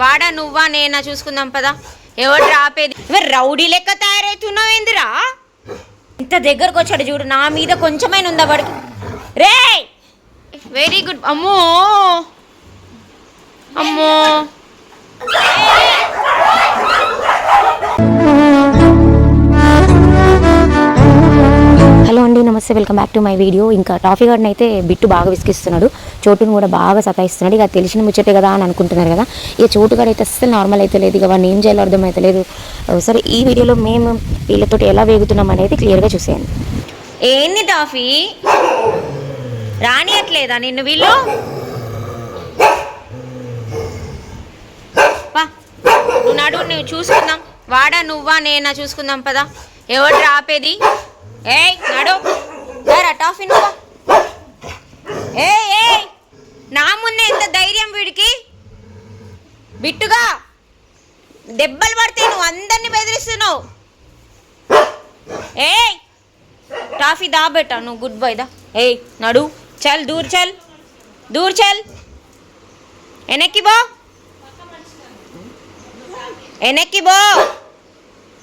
వాడా నువ్వా నేనా చూసుకుందాం పదా. ఎవరు రాపేది? రౌడీ లెక్క తయారవుతున్నావు ఏందిరా? ఇంత దగ్గరకు వచ్చాడు చూడు నా మీద కొంచెమైన ఉందా వాడికి రే వెరీ గుడ్ అమ్మో! అమ్మో! నమస్తే welcome back to my video ఇంకా టాఫీ గార్డెన్ అయితే బిట్టు బాగా విసిగిస్తున్నాడు. చోటును కూడా బాగా సతాయిస్తున్నాడు. ఇక తెలిసిన ముచ్చటే కదా అని అనుకుంటున్నారు కదా. ఇక చోటు గారు అయితే అస్సలు నార్మల్ అయితే లేదు. ఇక వాడిని ఏం చేయాలో అర్థం లేదు. సరే ఈ వీడియోలో మేము వీళ్ళతోటి ఎలా వేగుతున్నాం అనేది క్లియర్గా చూసేయండి. ఏంది టాఫీ రానియట్లేదా నిన్ను వీళ్ళు? నువ్వు నడు నువ్వు చూసుకుందాం. వాడా నువ్వా నేనా చూసుకుందాం పదా. ఎవడు రాపేది ఏయ్ నడు. రా టాఫీ ఏ ఏ నా ముందే ఎంత ధైర్యం వీడికి. బిట్టుగా. దెబ్బలు పడితే నువ్వు అందరినీ బెదిరిస్తున్నావు. ఏ టాఫీ దా నువ్వు గుడ్ బాయ్ దా. ఏయ్ నడు. చల్ దూర్ చల్. దూర్ చల్. వెనక్కి బో వెనక్కి బో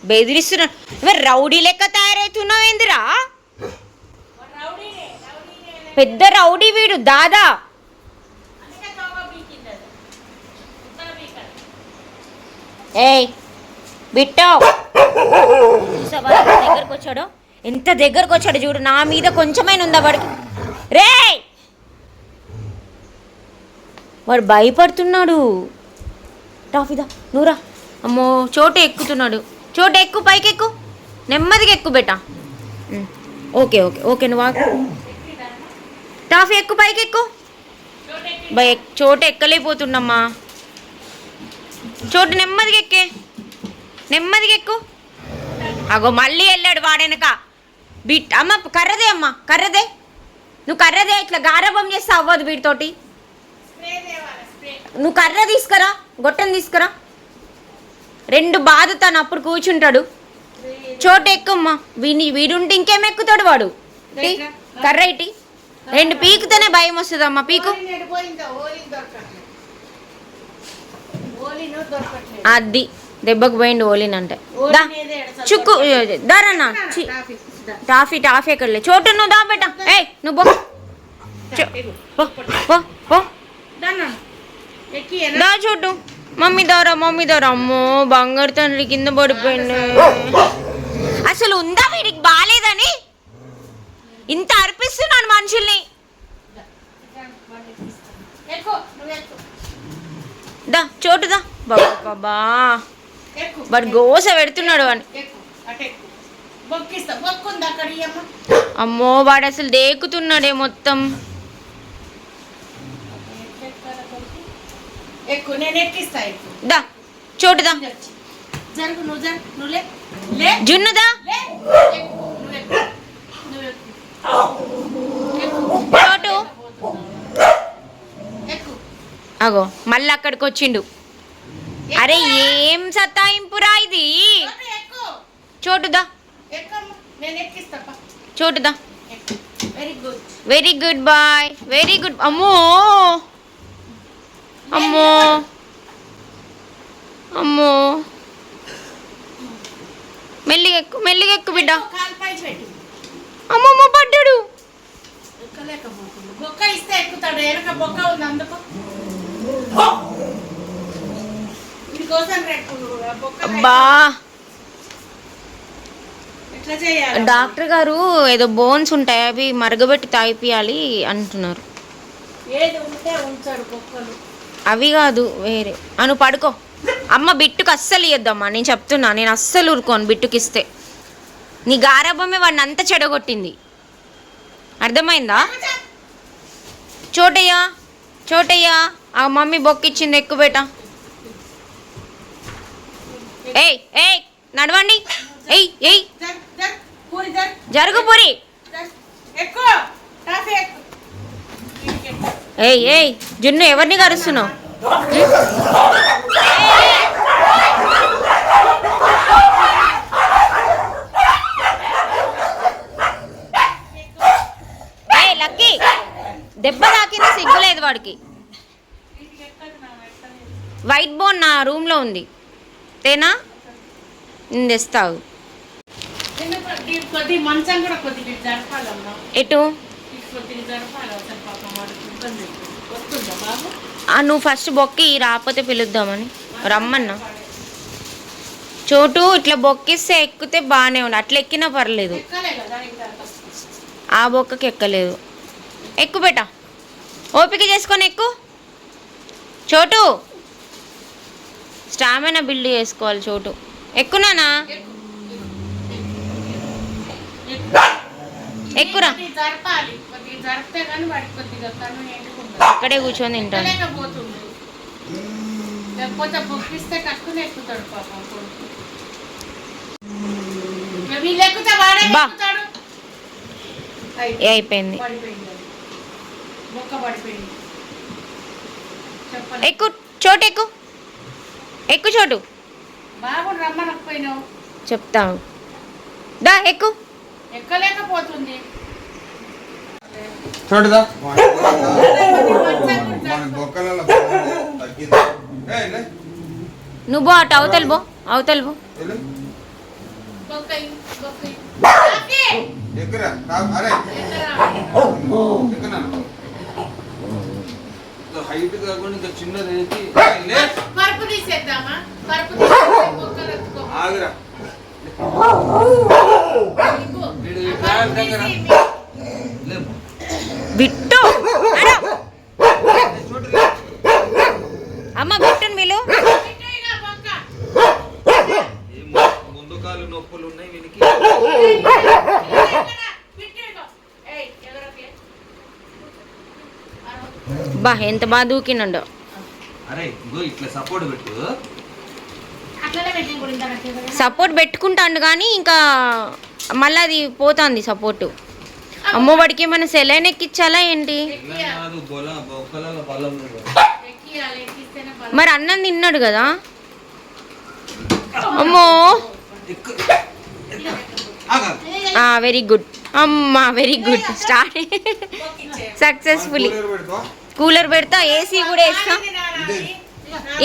బెదిరిస్తున్నావు ఇవర్ రౌడీ లెక్క తయారవుతున్నావు ఏందిరా పెద్ద రౌడీ వీడు దాదా. ఏయ్ బిట్టో ఎంత దగ్గరకు వచ్చాడు? ఎంత దగ్గరకు వచ్చాడు చూడు నా మీద కొంచెమైనా ఉందా వాడికి? రే వాడు భయపడుతున్నాడు. టాఫీదా నూరా అమ్మో చోటు ఎక్కుతున్నాడు. చోటు ఎక్కు పైకి ఎక్కు నెమ్మదిగా ఎక్కు బెట్ట ఓకే ఓకే ఓకే నువ్వు టాఫీ ఎక్కు పైకి ఎక్కు. బై చోటు ఎక్కలేకపోతుండమ్మా చోటు నెమ్మదిగా ఎక్కే. నెమ్మదిగా ఎక్కు. అగో మళ్ళీ వెళ్ళాడు వాడెనక. బిట్ అమ్మ కర్రదే అమ్మ కర్రదే. నువ్వు కర్రదే ఇట్లా గారభం చేస్తే అవ్వదు వీటితోటి నువ్వు కర్ర తీసుకురా గొట్టం తీసుకురా. రెండు బాధతాను అప్పుడు కూర్చుంటాడు. చోటు ఎక్కుమ్మా వీని వీడుంటే ఇంకేం ఎక్కుతాడు వాడు? కర్ర ఇటీ. రెండు పీకుతేనే భయం వస్తుందమ్మా పీకు. అది దెబ్బకు పోయిండు ఓలినంటే దా చుక్కు దారన్న టాఫీ టాఫీ ఎక్కడలే. చోటు నువ్వు దా బెట్ట ఏయ్ నువ్వు దా చోటు. మమ్మీ దారా మమ్మీ దారా. అమ్మో బంగారు తండ్రి కింద పడిపోయింది అసలు ఉందా వీడికి బాగాలేదని ఇంత అర్పిస్తున్నాను మనుషుల్ని. దా చోటు దా. బాబా వాడు గోస పెడుతున్నాడు అని అమ్మో? వాడు అసలు దేకుతున్నాడే మొత్తం. దా చోటు దా. చోటు. అగో మళ్ళీ అక్కడికి వచ్చిండు అరే ఏం సతాయింపురా ఇది. చోటుదా. చోటుదా. Very good boy very good అమ్మో. అమ్మో. అమ్మో. మెల్లిగా ఎక్కు మెల్లిగా ఎక్కు బిడ్డ. అమ్మమ్మ ఎక్కలేకపోతుంది బొక్క ఇస్తే ఎక్కుతాడు. వెనక బొక్క ఉంది అందుకు. దీనికోసం రేపు ఆ బొక్క అబ్బా! ఎట్లా చేయాలి? డాక్టర్ గారు ఏదో బోన్స్ ఉంటాయి అవి మరగబెట్టి తాగిపియాలి అంటున్నారు. ఏది ఉంటే ఉంచాడు బొక్కలు. అవి కాదు వేరే. అను పడుకో. అమ్మ బిట్టుకు అస్సలు ఇయ్యొద్దమ్మా. నేను చెప్తున్నా నేను అస్సలు ఊరుకోను బిట్టుకిస్తే. నీ గారాబమే వాడిని అంత చెడగొట్టింది. అర్థమైందా? చోటయ్యా చోటయ్యా ఆ మమ్మీ బొక్కిచ్చింది ఎక్కువ బేట ఏయ్ ఏయ్ నడవండి. ఏయ్ ఏయ్. జర్ పూరి జరుగు పురి. ఏయ్ ఏయ్ జున్ను ఎవరిని కరుస్తున్నావు ఏయ్ లక్కీ దెబ్బ తాకింది సిగ్గులేదు వాడికి. వైట్ బోన్ నా రూమ్లో ఉంది. తేనా? నేను తెస్తావు. ఎటు? ఆ, నువ్వు ఫస్ట్ బొక్కి రాకపోతే పిలుద్దామని. రమ్మన్నా. చోటు ఇట్లా బొక్కిస్తే ఎక్కితే బాగానే ఉంది. అట్లా ఎక్కినా పర్లేదు. ఆ బొక్కకి ఎక్కలేదు. ఎక్కు ఓపిక చేసుకొని ఎక్కు చోటు. స్టామినా బిల్డ్ చేసుకోవాలి చోటు. ఎక్కునానా ఎక్కురా. అక్కడే కూర్చొని తింటాను లేకపోతే కట్టుకుని ఎక్కుతాడు పాపం వీళ్ళు ఎక్కుతే వాడే అయిపోయింది. బొక్క పడిపోయింది. చెప్పండి ఎక్కు చోటు ఎక్కు. ఎక్కు చోటు. బాబు రమ్మనకపోయినావు. చెప్తాను దా ఎక్కు. ఎక్కలేకపోతుంది. చూడదా నువ్వు బో అటు అవతల బో అవతల బో. అరే. ఎక్కరా? హైట్ కాకుండా ఇంకా చిన్నది ఏంటి? పరుపు తీసేద్దామా. ఆగురా. వీడు ఆ ఈ పరుపు ఫ్యాన్ దగ్గర. తీసి లే బిట్టు అడు. చూడు లే. అమ్మ బిట్టుని వీళ్ళు పెట్టు ఇక బొక్క. ఏం ముందు కాలు నొప్పులు ఉన్నాయి వీనికి ఎక్కడ? పెట్టు ఇక. ఏయ్, ఎగరకే. అరవ. బా ఎంత బాగా దూకినండో అరే ఇగో ఇట్లా సపోర్ట్ పెట్టుకుంటాను కానీ ఇంకా మళ్ళీ అది పోతుంది సపోర్టు అమ్మో వాడికి ఏమైనా సెలైన్ ఎక్కించాలా ఏంటి. మరి అన్నం తిన్నాడు కదా? అమ్మో. వెరీ గుడ్ అమ్మా very good start. Successfully cooler పెడతా ఏసీ కూడా వేస్తా?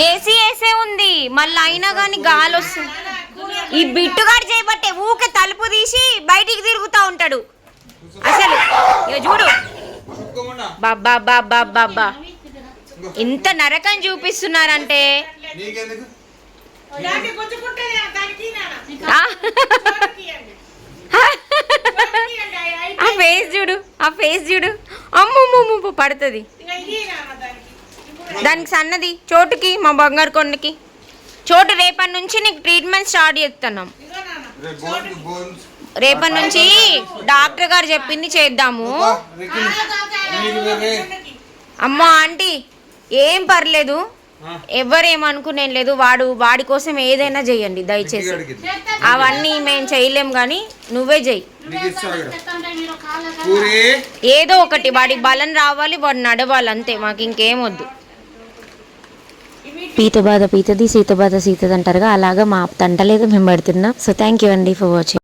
ఏసీ వేసే ఉంది మళ్ళీ అయినా కానీ గాలి వస్తుంది. ఈ బిట్టుగాడు చేయబట్టే ఊకే తలుపు తీసి బయటికి తిరుగుతూ ఉంటాడు. అసలు ఇక చూడు. బాబా బాబా బాబా ఇంత నరకం చూపిస్తున్నారంటే. ఆ. ఫేస్ చూడు ఆ ఫేస్ చూడు. అమ్మమ్మ పడుతుంది. దానికి. సన్నది చోటుకి మా బంగారు కొండకి. చోటు రేపటి నుంచి నీకు ట్రీట్మెంట్ స్టార్ట్ చేస్తున్నాం. రేపటి నుంచి డాక్టర్ గారు చెప్పింది చేద్దాము. అమ్మా ఆంటీ ఏం పర్లేదు. ఎవరేమనుకునేం లేదు వాడు వాడి కోసం ఏదైనా చెయ్యండి దయచేసి. అవన్నీ మేము చేయలేం కానీ నువ్వే చెయ్యి ఏదో ఒకటి వాడికి బలం రావాలి వాడు నడవాలి అంతే మాకు ఇంకేం వద్దు. పీత బాధ పీతది సీత బాధ సీతది అంటారుగా అలాగా మా తంటలేదు మేము పెడుతున్నాం. సో థ్యాంక్ యూ అండి ఫర్ వాచింగ్